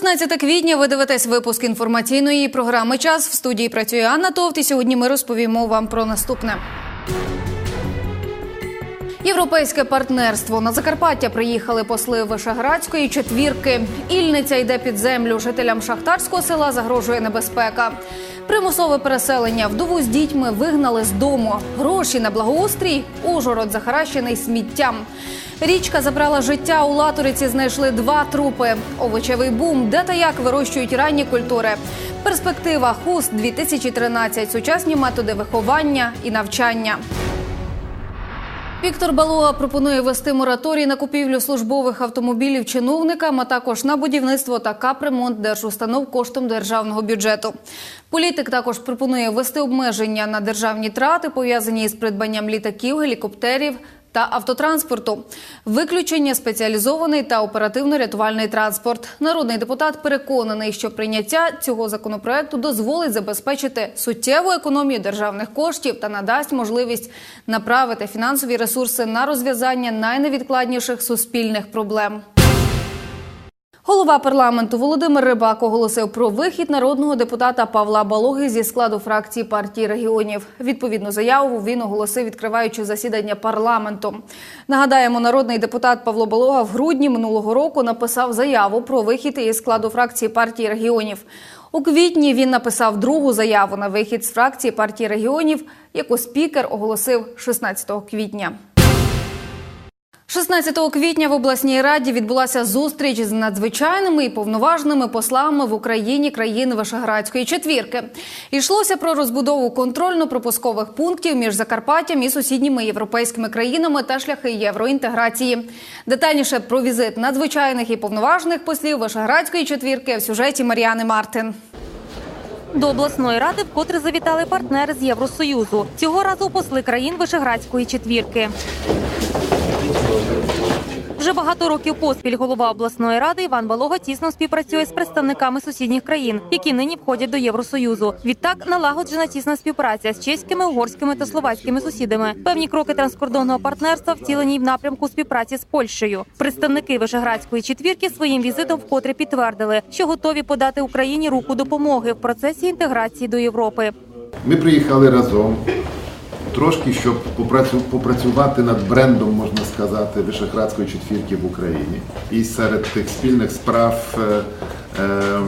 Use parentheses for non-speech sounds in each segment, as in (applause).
16 квітня ви дивитесь випуск інформаційної програми Час в студії працює Анна Товт. І сьогодні ми розповімо вам про наступне. Європейське партнерство на Закарпаття приїхали посли Вишеградської четвірки. Ільниця йде під землю. Жителям шахтарського села загрожує небезпека. Примусове переселення вдову з дітьми вигнали з дому. Гроші на благоустрій. Ужгород захаращений сміттям. Річка забрала життя. У Латориці знайшли два трупи. Овочевий бум, де та як вирощують ранні культури. Перспектива хуст 2013 Сучасні методи виховання і навчання. Віктор Балуга пропонує ввести мораторій на купівлю службових автомобілів чиновникам, а також на будівництво та капремонт держустанов коштом державного бюджету. Політик також пропонує ввести обмеження на державні трати, пов'язані із придбанням літаків, гелікоптерів та автотранспорту, виключення спеціалізований та оперативно-рятувальний транспорт. Народний депутат переконаний, що прийняття цього законопроекту дозволить забезпечити суттєву економію державних коштів та надасть можливість направити фінансові ресурси на розв'язання найневідкладніших суспільних проблем. Голова парламенту Володимир Рибак оголосив про вихід народного депутата Павла Балоги зі складу фракції партії регіонів. Відповідну заяву він оголосив, відкриваючи засідання парламенту. Нагадаємо, народний депутат Павло Балога в грудні минулого року написав заяву про вихід із складу фракції партії регіонів. У квітні він написав другу заяву на вихід з фракції партії регіонів, яку спікер оголосив 16 квітня. 16 квітня в обласній раді відбулася зустріч з надзвичайними і повноважними послами в Україні країн Вишеградської четвірки. Йшлося про розбудову контрольно-пропускових пунктів між Закарпаттям і сусідніми європейськими країнами та шляхи євроінтеграції. Детальніше про візит надзвичайних і повноважних послів Вишеградської четвірки в сюжеті Мар'яни Мартин. До обласної ради вкотре завітали партнери з Євросоюзу. Цього разу посли країн Вишеградської четвірки. Вже багато років поспіль голова обласної ради Іван Балога тісно співпрацює з представниками сусідніх країн, які нині входять до Євросоюзу. Відтак налагоджена тісна співпраця з чеськими, угорськими та словацькими сусідами. Певні кроки транскордонного партнерства втілені в напрямку співпраці з Польщею. Представники Вишеградської четвірки своїм візитом вкотре підтвердили, що готові подати Україні руку допомоги в процесі інтеграції до Європи. Ми приїхали разом трошки, щоб попрацю- попрацювати над брендом, можна сказати, Вишеградської четвірки в Україні. І серед тих спільних справ е, е,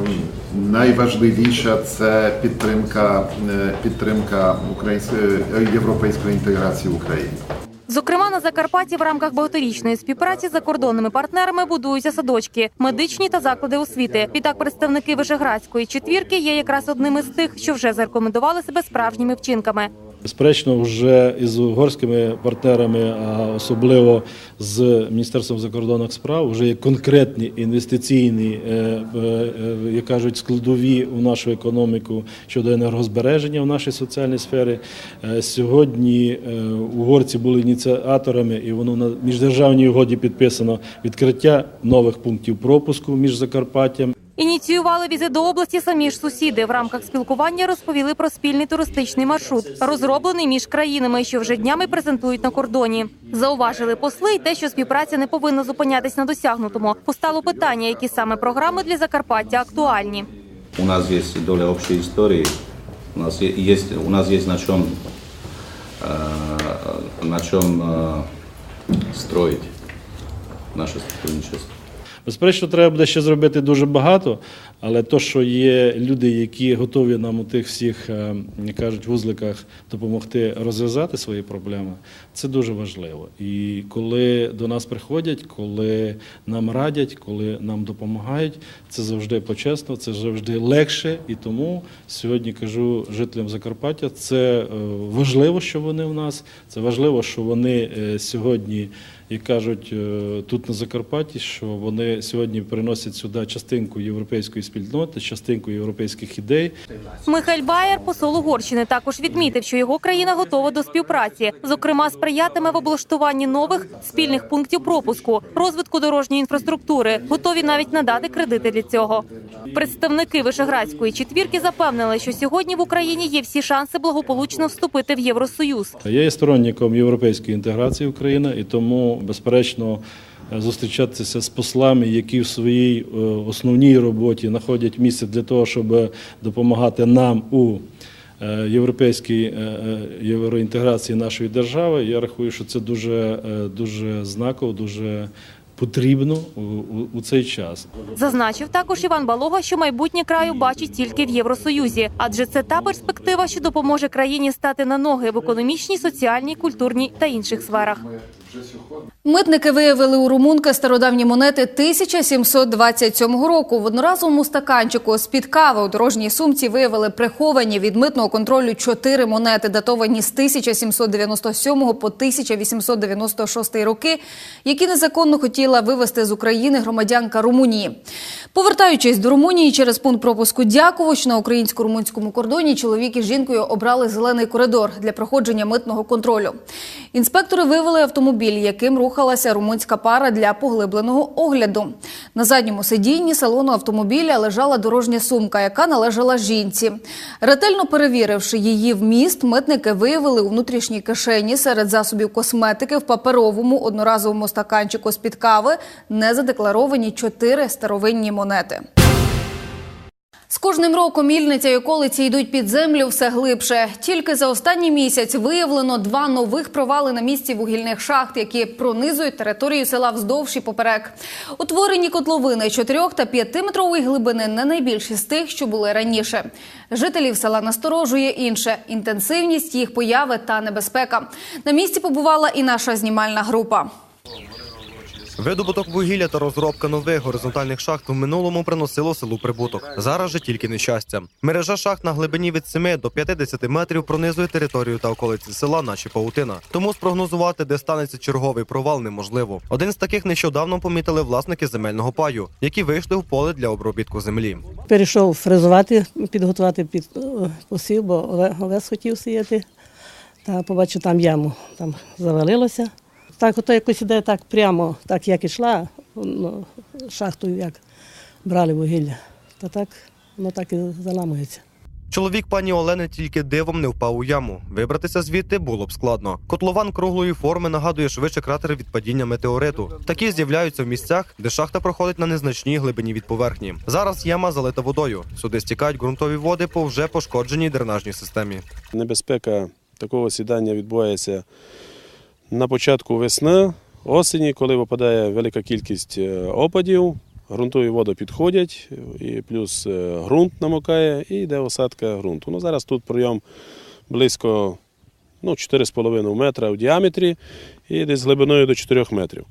найважливіша це підтримка, е, підтримка української європейської інтеграції в Україні. Зокрема, на Закарпатті в рамках багаторічної співпраці з закордонними партнерами будуються садочки, медичні та заклади освіти. Відтак, представники Вишеградської четвірки є якраз одним із тих, що вже зарекомендували себе справжніми вчинками. Безперечно, вже із угорськими партнерами, а особливо з Міністерством закордонних справ, вже є конкретні інвестиційні, е, е, е, як кажуть, складові у нашу економіку щодо енергозбереження в нашій соціальній сфері. Сьогодні угорці були ініціаторами, і воно на міждержавній угоді підписано відкриття нових пунктів пропуску між Закарпаттям Ініціювали візит до області самі ж сусіди. В рамках спілкування розповіли про спільний туристичний маршрут, розроблений між країнами, що вже днями презентують на кордоні. Зауважили посли й те, що співпраця не повинна зупинятись на досягнутому. Постало питання, які саме програми для Закарпаття актуальні. У нас есть доля общей истории, у нас е- есть, у нас есть на чем, э, на чем э, строить наше сотрудничество. Безперечно, треба буде ще зробити дуже багато, але то, що є люди, які готові нам у тих всіх, е, як кажуть, вузликах допомогти розв'язати свої проблеми, це дуже важливо. І коли до нас приходять, коли нам радять, коли нам допомагають, це завжди почесно, це завжди легше. І тому сьогодні кажу жителям Закарпаття, це е, важливо, що вони в нас, це важливо, що вони е, сьогодні як кажуть тут на Закарпатті, що вони сьогодні приносять сюди частинку європейської спільноти, частинку європейських ідей. Михайль Баєр, посол Угорщини, також відмітив, що його країна готова до співпраці. Зокрема, сприятиме в облаштуванні нових спільних пунктів пропуску, розвитку дорожньої інфраструктури. Готові навіть надати кредити для цього. Представники Вишеградської четвірки запевнили, що сьогодні в Україні є всі шанси благополучно вступити в Євросоюз. Я є сторонником європейської інтеграції України, і тому, безперечно, зустрічатися з послами, які в своїй е, основній роботі знаходять місце для того, щоб допомагати нам у е, європейській е, е, євроінтеграції нашої держави. Я рахую, що це дуже, е, дуже знаково, дуже потрібно у цей час. Зазначив також Іван Балога, що майбутнє краю бачить тільки в Євросоюзі, адже це та перспектива, що допоможе країні стати на ноги в економічній, соціальній, культурній та інших сферах. Митники виявили у румунки стародавні монети 1727 року. В одноразовому стаканчику з-під кави у дорожній сумці виявили приховані від митного контролю чотири монети, датовані з 1797 по 1896 роки, які незаконно хотіла вивезти з України громадянка Румунії. Повертаючись до Румунії через пункт пропуску Дякович на українсько-румунському кордоні, чоловік із жінкою обрали зелений коридор для проходження митного контролю. Інспектори виявили автомобіль, яким рухалася румунська пара для поглибленого огляду. На задньому сидінні салону автомобіля лежала дорожня сумка, яка належала жінці. Ретельно перевіривши її вміст, митники виявили у внутрішній кишені серед засобів косметики в паперовому одноразовому стаканчику з-під кави незадекларовані чотири старовинні монети. З кожним роком мільниця і околиці йдуть під землю все глибше. Тільки за останній місяць виявлено два нових провали на місці вугільних шахт, які пронизують територію села вздовж і поперек. Утворені котловини 4 та 5-метрової глибини не найбільші з тих, що були раніше. Жителів села насторожує інше інтенсивність їх появи та небезпека. На місці побувала і наша знімальна група. Видобуток вугілля та розробка нових горизонтальних шахт в минулому приносило селу прибуток. Зараз же тільки нещастя. Мережа шахт на глибині від 7 до 50 метрів пронизує територію та околиці села, наче паутина. Тому спрогнозувати, де станеться черговий провал, неможливо. Один з таких нещодавно помітили власники земельного паю, які вийшли в поле для обробітку землі. Перейшов фрезувати, підготувати під е, посів, бо овес хотів сіяти. Та побачив там яму, там завалилося. Так, ото якось іде так прямо, так як ішла, ну, шахтою як брали вугілля. Та так, воно так і заламується. Чоловік пані Олени тільки дивом не впав у яму. Вибратися звідти було б складно. Котлован круглої форми нагадує швидше кратер від падіння метеориту. Такі з'являються в місцях, де шахта проходить на незначній глибині від поверхні. Зараз яма залита водою. Сюди стікають ґрунтові води по вже пошкодженій дренажній системі. Небезпека такого сідання відбувається на початку весни, осені, коли випадає велика кількість е, опадів, ґрунтові води підходять, і плюс е, ґрунт намокає і йде осадка ґрунту. Ну, зараз тут прийом близько ну, 4,5 метра в діаметрі і десь глибиною до 4 метрів.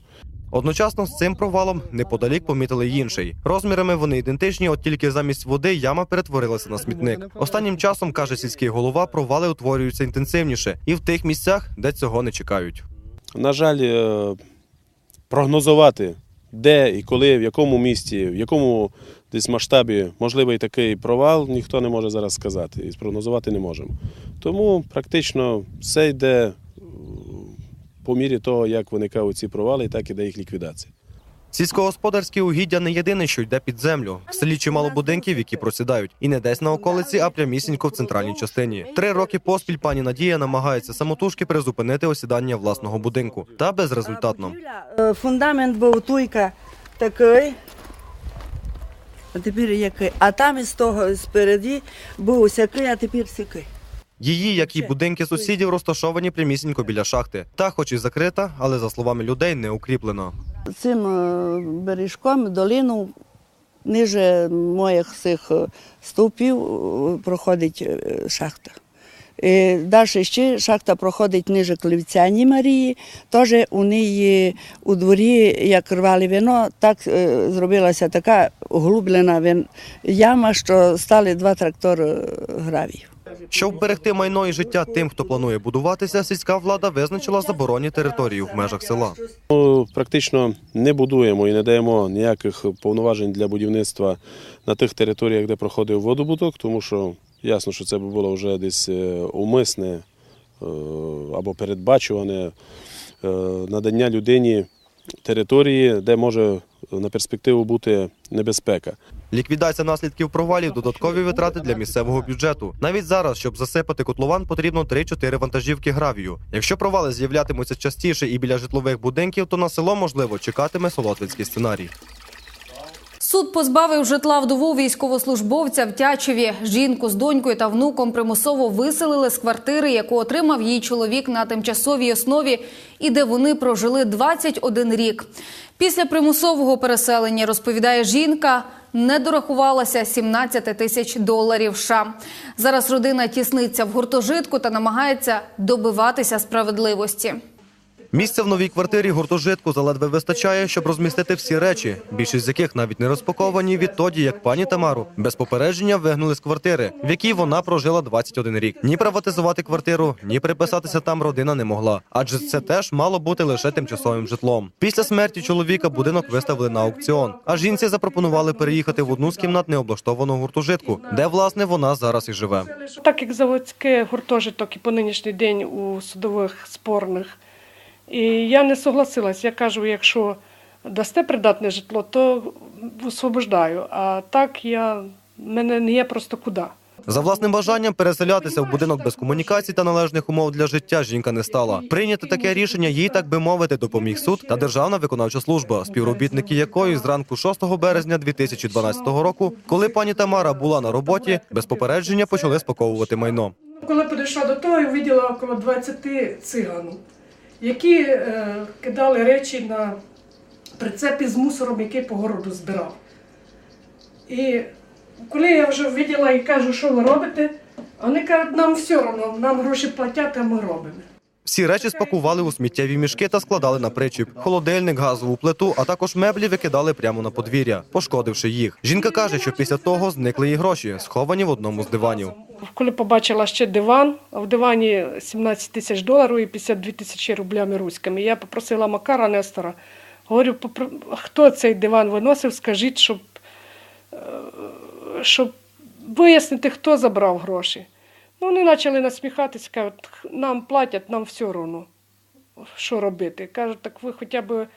Одночасно з цим провалом неподалік помітили інший. Розмірами вони ідентичні, от тільки замість води яма перетворилася на смітник. Останнім часом, каже сільський голова, провали утворюються інтенсивніше і в тих місцях, де цього не чекають. На жаль, е, прогнозувати, де і коли, в якому місті, в якому десь масштабі можливий такий провал, ніхто не може зараз сказати і спрогнозувати не можемо. Тому практично все йде е, по мірі того, як виникають ці провали, і так іде їх ліквідація. Сільськогосподарські угіддя не єдине, що йде під землю. В селі чимало будинків, які просідають, і не десь на околиці, а прямісінько в центральній частині. Три роки поспіль пані Надія намагається самотужки призупинити осідання власного будинку, та безрезультатно. Е, Фундамент був туйка такий, а тепер який. А там із того спереді був сякий, а тепер сякий. Її, як і будинки сусідів, розташовані прямісінько біля шахти. Та, хоч і закрита, але за словами людей, не укріплено. Цим е, бережком долину ниже моїх цих е, стовпів е, проходить шахта. І Далі ще шахта проходить ниже Клівцяні Марії. Теж у неї у дворі, як рвали вино, так зробилася така углублена яма, що стали два трактори гравію. Щоб вберегти майно і життя тим, хто планує будуватися, сільська влада визначила заборонні території в межах села. Ми практично не будуємо і не даємо ніяких повноважень для будівництва на тих територіях, де проходив водобуток, тому що ясно, що це би було вже десь е, умисне е, або передбачуване е, надання людині території, де може на перспективу бути небезпека. Ліквідація наслідків провалів додаткові витрати для місцевого бюджету. Навіть зараз, щоб засипати котлован, потрібно 3-4 вантажівки гравію. Якщо провали з'являтимуться частіше і біля житлових будинків, то на село можливо чекатиме солотвинський сценарій. Суд позбавив житла вдову військовослужбовця в Тячеві. Жінку з донькою та внуком примусово виселили з квартири, яку отримав її чоловік на тимчасовій основі, і де вони прожили 21 рік. Після примусового переселення, розповідає жінка, не дорахувалася 17 тисяч доларів США. Зараз родина тісниться в гуртожитку та намагається добиватися справедливості. Місця в новій квартирі гуртожитку заледве вистачає, щоб розмістити всі речі, більшість з яких навіть не розпаковані відтоді, як пані Тамару без попередження вигнали з квартири, в якій вона прожила 21 рік. Ні приватизувати квартиру, ні приписатися там родина не могла, адже це теж мало бути лише тимчасовим житлом. Після смерті чоловіка будинок виставили на аукціон. А жінці запропонували переїхати в одну з кімнат необлаштованого гуртожитку, де власне вона зараз і живе. Так як заводське гуртожиток і по нинішній день у судових спорних. І я не согласилась. Я кажу, якщо дасте придатне житло, то освобождаю. А так я мене не є просто куди. За власним бажанням переселятися в будинок без комунікацій та належних умов для життя жінка не стала. Прийняти таке рішення їй, так би мовити, допоміг суд та Державна виконавча служба, співробітники якої зранку 6 березня 2012 року, коли пані Тамара була на роботі, без попередження почали спаковувати майно. Коли підійшла до того, я виділа около 20 циган, які е, кидали речі на прицепі з мусором, який по городу збирав. І коли я вже виділа і кажу, що ви робите, вони кажуть, нам все одно, нам гроші платять, а ми робимо. Всі речі спакували у сміттєві мішки та складали на причіп. Холодильник, газову плиту, а також меблі викидали прямо на подвір'я, пошкодивши їх. Жінка каже, що після того зникли її гроші, сховані в одному з диванів. Коли побачила ще диван, а в дивані 17 тисяч доларів і 52 тисячі рублями руськими, я попросила Макара Нестора, говорю, «Попро- хто цей диван виносив, скажіть, щоб, е, щоб вияснити, хто забрав гроші. Ну, вони почали насміхатися, кажуть, нам платять, нам все одно, що робити. Кажуть, так ви хоча б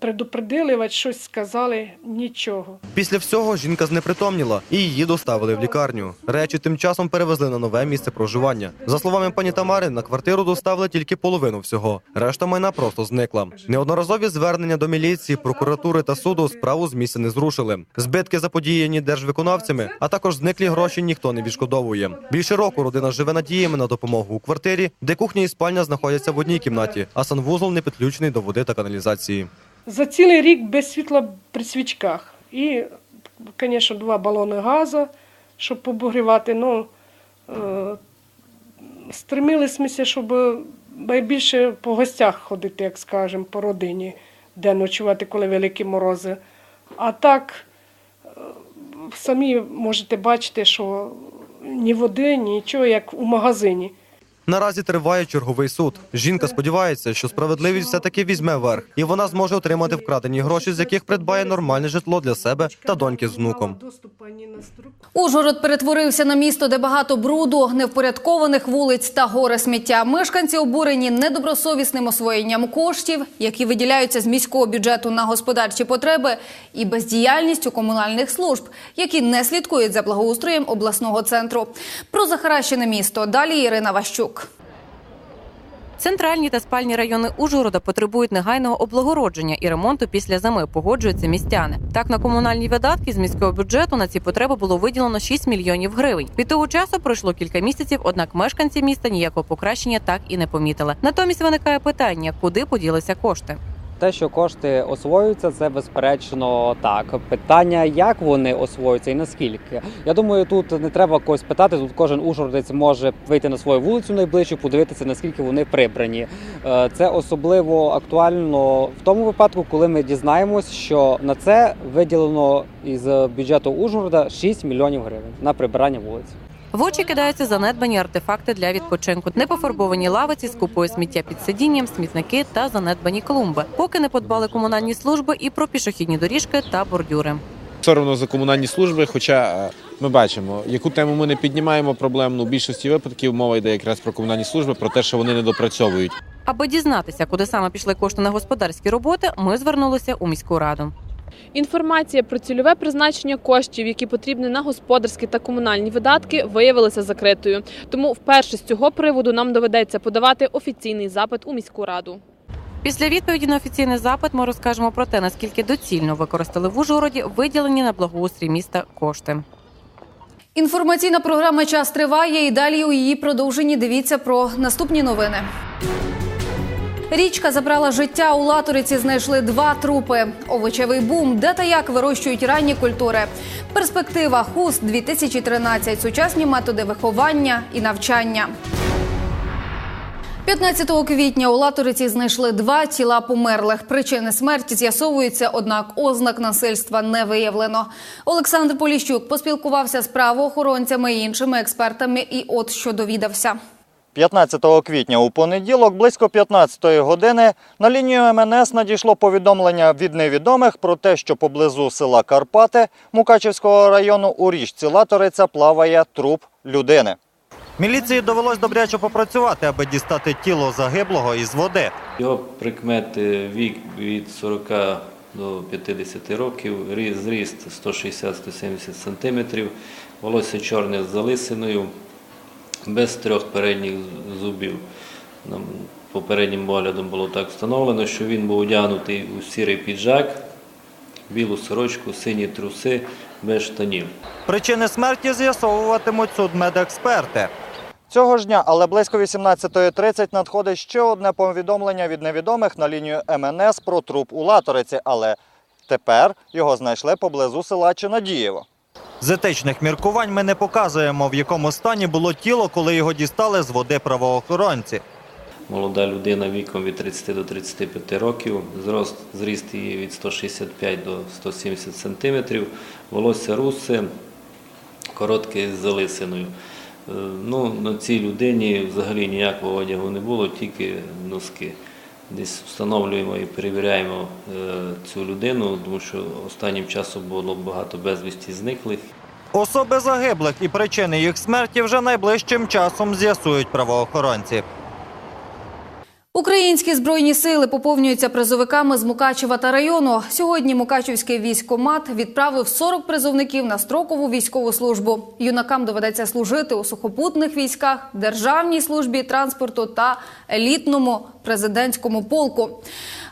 предупредили, щось сказали, нічого. Після всього жінка знепритомніла і її доставили в лікарню. Речі тим часом перевезли на нове місце проживання. За словами пані Тамари, на квартиру доставили тільки половину всього. Решта майна просто зникла. Неодноразові звернення до міліції, прокуратури та суду справу з місця не зрушили. Збитки заподіяні держвиконавцями, а також зниклі гроші ніхто не відшкодовує. Більше року родина живе надіями на допомогу у квартирі, де кухня і спальня знаходяться в одній кімнаті, а санвузол не підключений до води та каналізації. За цілий рік без світла при свічках. І, звісно, два балони газу, щоб побогрівати. Ну, е, стремилися, щоб найбільше по гостях ходити, як скажемо, по родині, де ночувати, коли великі морози. А так, е, самі можете бачити, що ні води, нічого, як у магазині. Наразі триває черговий суд. Жінка сподівається, що справедливість все-таки візьме верх, і вона зможе отримати вкрадені гроші, з яких придбає нормальне житло для себе та доньки з внуком. Ужгород перетворився на місто, де багато бруду, невпорядкованих вулиць та гори сміття. Мешканці обурені недобросовісним освоєнням коштів, які виділяються з міського бюджету на господарчі потреби, і бездіяльністю комунальних служб, які не слідкують за благоустроєм обласного центру. Про захаращене місто далі Ірина Ващук. Центральні та спальні райони Ужгорода потребують негайного облагородження і ремонту після зими, погоджуються містяни. Так, на комунальні видатки з міського бюджету на ці потреби було виділено 6 мільйонів гривень. Від того часу пройшло кілька місяців, однак мешканці міста ніякого покращення так і не помітили. Натомість виникає питання, куди поділися кошти. Те, що кошти освоюються, це безперечно так. Питання, як вони освоюються і наскільки. Я думаю, тут не треба когось питати. Тут кожен ужгородець може вийти на свою вулицю найближчу, подивитися, наскільки вони прибрані. Е, Це особливо актуально в тому випадку, коли ми дізнаємось, що на це виділено із бюджету Ужгорода 6 мільйонів гривень на прибирання вулиць. В очі кидаються занедбані артефакти для відпочинку, непофарбовані лавиці з купою сміття під сидінням, смітники та занедбані клумби. Поки не подбали комунальні служби і про пішохідні доріжки та бордюри. соромно за комунальні служби. Хоча е, ми бачимо, яку тему ми не піднімаємо проблемну у більшості випадків мова йде якраз про комунальні служби, про те, що вони не допрацьовують. Аби дізнатися, куди саме пішли кошти на господарські роботи, ми звернулися у міську раду. Інформація про цільове призначення коштів, які потрібні на господарські та комунальні видатки, виявилася закритою. Тому вперше з цього приводу нам доведеться подавати офіційний запит у міську раду. Після відповіді на офіційний запит ми розкажемо про те, наскільки доцільно використали в Ужгороді виділені на благоустрій міста кошти. Інформаційна програма Час триває і далі у її продовженні дивіться про наступні новини. Річка забрала життя. У Латориці знайшли два трупи. Овочевий бум, де та як вирощують ранні культури. Перспектива хуст 2013 Сучасні методи виховання і навчання. 15 квітня у Латориці знайшли два тіла померлих. Причини смерті з'ясовуються, однак ознак насильства не виявлено. Олександр Поліщук поспілкувався з правоохоронцями і іншими експертами, і от що довідався. 15 квітня у понеділок близько 15-ї години на лінію МНС надійшло повідомлення від невідомих про те, що поблизу села Карпати Мукачівського району у річці Латориця плаває труп людини. Міліції довелось добряче попрацювати, аби дістати тіло загиблого із води. Його прикмети вік від 40 до 50 років, зріст 160-170 см, волосся чорне з залисиною, без трьох передніх зубів. Попереднім оглядом було так встановлено, що він був одягнутий у сірий піджак, білу сорочку, сині труси, без штанів. Причини смерті з'ясовуватимуть судмедексперти. Цього ж дня, але близько 18.30 надходить ще одне повідомлення від невідомих на лінію МНС про труп у Латориці, але тепер його знайшли поблизу села Чинадієво. Етичних міркувань ми не показуємо, в якому стані було тіло, коли його дістали з води правоохоронці. Молода людина віком від 30 до 35 років, зріст її від 165 до 170 см, волосся русе, коротке з залисиною. Е, Ну, на цій людині взагалі ніякого одягу не було, тільки носки. Десь встановлюємо і перевіряємо е, цю людину, тому що останнім часом було багато безвісті зниклих. Особи загиблих і причини їх смерті вже найближчим часом з'ясують правоохоронці. Українські збройні сили поповнюються призовиками з Мукачева та району. Сьогодні Мукачівський військкомат відправив 40 призовників на строкову військову службу. Юнакам доведеться служити у сухопутних військах, державній службі транспорту та елітному президентському полку.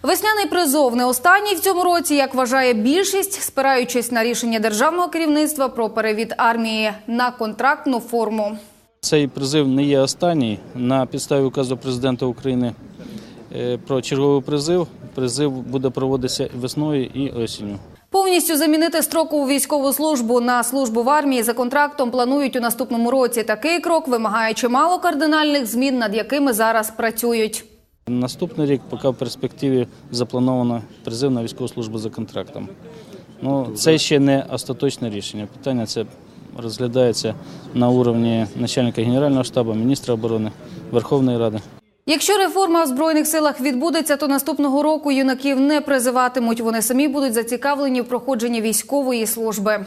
Весняний призов не останній в цьому році, як вважає більшість, спираючись на рішення державного керівництва про перевід армії на контрактну форму. Цей призив не є останній. На підставі указу президента України про черговий призив. Призив буде проводитися весною і осінню. Повністю замінити строкову військову службу на службу в армії за контрактом планують у наступному році. Такий крок вимагає чимало кардинальних змін, над якими зараз працюють. Наступний рік, поки в перспективі заплановано призив на військову службу за контрактом. Ну, це ще не остаточне рішення. Питання це розглядається на уровні начальника Генерального штабу, міністра оборони, Верховної Ради. Якщо реформа в збройних силах відбудеться, то наступного року юнаків не призиватимуть. Вони самі будуть зацікавлені в проходженні військової служби.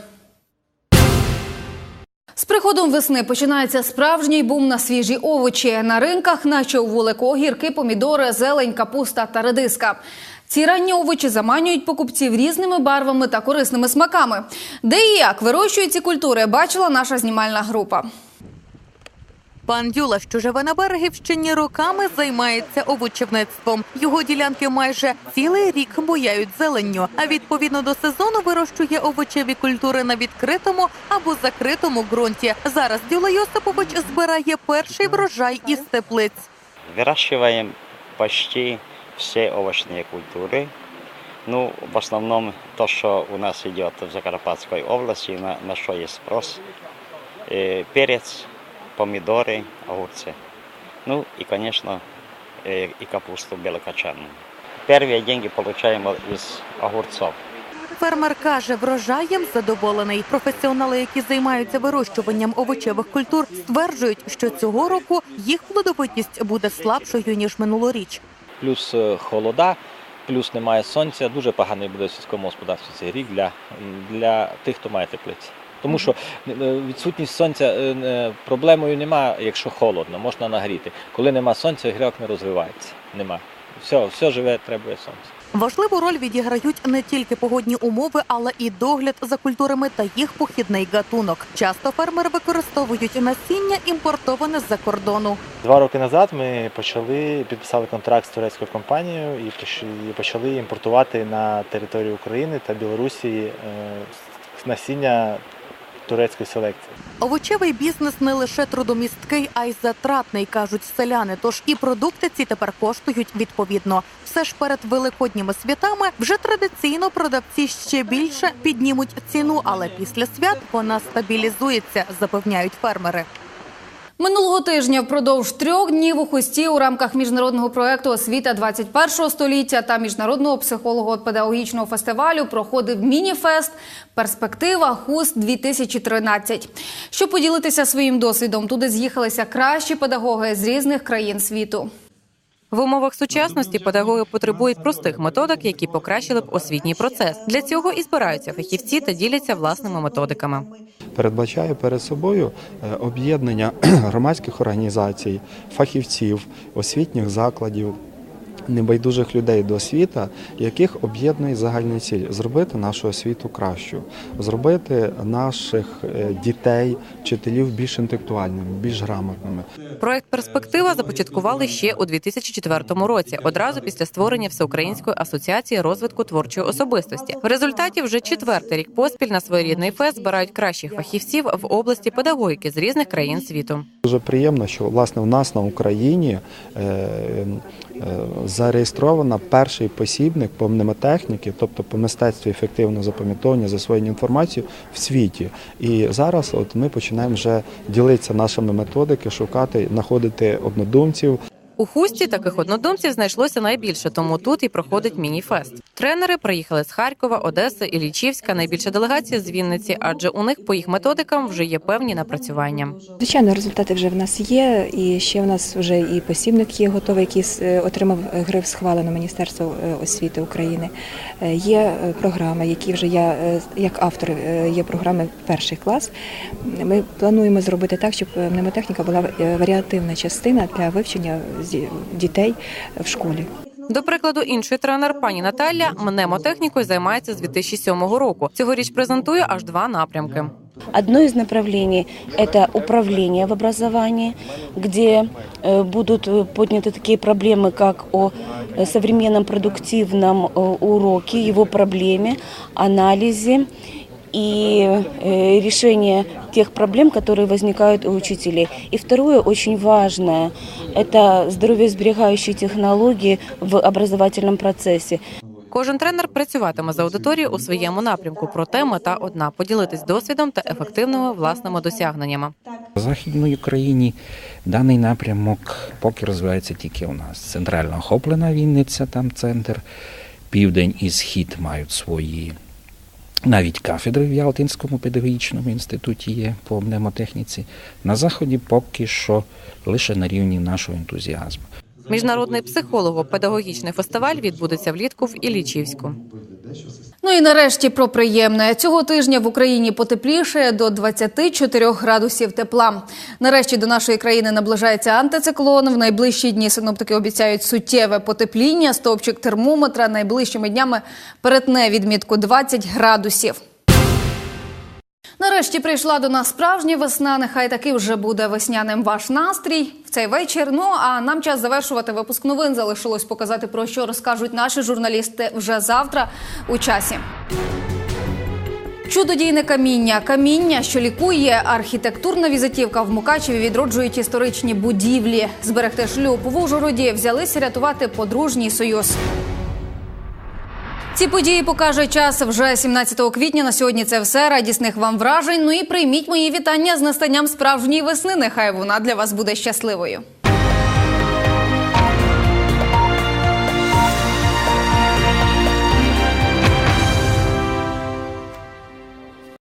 З приходом весни починається справжній бум на свіжі овочі. На ринках, наче у вулику, огірки, помідори, зелень, капуста та редиска. Ці ранні овочі заманюють покупців різними барвами та корисними смаками. Де і як вирощують ці культури, бачила наша знімальна група. Пан Дюла, що живе на Берегівщині, роками займається овочівництвом. Його ділянки майже цілий рік буяють зеленню. А відповідно до сезону вирощує овочеві культури на відкритому або закритому ґрунті. Зараз Дюла Йосипович збирає перший врожай із теплиць. Выращиваем почти все овощные культуры. Ну, в основном то, что у нас идет в Закарпатской области, на, на что есть спрос. Э, перец, помидоры, огурцы. Ну и, конечно, э, и капусту белокочанную. Первые деньги получаем из огурцов. Фермер каже, врожаєм задоволений. Професіонали, які займаються вирощуванням овочевих культур, стверджують, що цього року їх плодовитість буде слабшою ніж минулоріч. плюс е, холода, плюс немає сонця. Дуже поганий буде в сільському господарстві цей рік для, для тих, хто має теплиці. Тому що е, відсутність сонця е, е, проблемою нема, якщо холодно, можна нагріти. Коли нема сонця, гряк не розвивається. Нема. Все, все живе, треба сонце. Важливу роль відіграють не тільки погодні умови, але і догляд за культурами та їх похідний гатунок. Часто фермери використовують насіння, імпортоване з-за кордону. Два роки назад ми почали підписали контракт з турецькою компанією і поч- почали імпортувати на територію України та Білорусі насіння турецької селекції. Овочевий бізнес не лише трудомісткий, а й затратний, кажуть селяни. Тож і продукти ці тепер коштують відповідно. Все ж перед великодніми святами вже традиційно продавці ще більше піднімуть ціну, але після свят вона стабілізується, запевняють фермери. Минулого тижня впродовж трьох днів у Хусті у рамках міжнародного проекту освіта 21 століття та міжнародного психолого-педагогічного фестивалю проходив міні-фест Перспектива Хуст 2013 Щоб поділитися своїм досвідом, туди з'їхалися кращі педагоги з різних країн світу. В умовах сучасності педагоги потребують простих методик, які покращили б освітній процес. Для цього і збираються фахівці та діляться власними методиками. Передбачаю перед собою е, об'єднання (clears throat) громадських організацій, фахівців, освітніх закладів. Небайдужих людей до освіта, яких об'єднує загальна ціль зробити нашу освіту кращу, зробити наших е, дітей, вчителів більш інтелектуальними, більш грамотними. Проект Перспектива започаткували ще у 2004 році, одразу після створення Всеукраїнської асоціації розвитку творчої особистості. В результаті вже четвертий рік поспіль на своєрідний фест збирають кращих фахівців в області педагогіки з різних країн світу. Дуже приємно, що власне в нас на Україні е, зареєстровано перший посібник по мнемотехніки, тобто по мистецтві ефективного запам'ятовування, засвоєння інформації в світі. І зараз от ми починаємо вже ділитися нашими методики, шукати, знаходити однодумців. У хусті таких однодумців знайшлося найбільше, тому тут і проходить міні-фест. Тренери приїхали з Харкова, Одеси і Лічівська. Найбільша делегація з Вінниці, адже у них по їх методикам вже є певні напрацювання. Звичайно, результати вже в нас є, і ще в нас вже і посібник є готовий, який е, отримав гриф схвалено Міністерство е, освіти України. Е, Є програми, які вже я як автор є програми перший клас. Ми плануємо зробити так, щоб мнемотехніка була варіативна частина для вивчення дітей в школі. До прикладу, інший тренер пані Наталя мнемотехнікою займається з 2007 року. Цьогоріч презентує аж два напрямки. Одно из направлений – это управление в образовании, где э, будут э, подняты такие проблемы, как о э, современном продуктивном э, уроке, его проблеме, анализе и э, решение тех проблем, которые возникают у учителей. И второе, очень важное, это здоровьесберегающие технологии в образовательном процессе. Кожен тренер працюватиме з аудиторією у своєму напрямку, проте мета одна поділитись досвідом та ефективними власними досягненнями. В Західній Україні даний напрямок поки розвивається тільки у нас. Центрально охоплена Вінниця, там центр, південь і схід мають свої. Навіть кафедри в Ялтинському педагогічному інституті є по мнемотехніці. На заході поки що лише на рівні нашого ентузіазму. Міжнародний психолого-педагогічний фестиваль відбудеться влітку в Іллічівську. Ну і нарешті про приємне. Цього тижня в Україні потепліше до 24 градусів тепла. Нарешті до нашої країни наближається антициклон. В найближчі дні синоптики обіцяють суттєве потепління. Стовпчик термометра найближчими днями перетне відмітку 20 градусів. Нарешті прийшла до нас справжня весна. Нехай таки вже буде весняним ваш настрій в цей вечір. Ну а нам час завершувати випуск новин. Залишилось показати про що розкажуть наші журналісти вже завтра у часі. Чудодійне каміння. Каміння, що лікує архітектурна візитівка в Мукачеві, відроджують історичні будівлі. Зберегти шлюб в Ужгороді взялися рятувати подружній союз. Ці події покаже час вже 17 квітня. На сьогодні це все. Радісних вам вражень. Ну і прийміть мої вітання з настанням справжньої весни. Нехай вона для вас буде щасливою.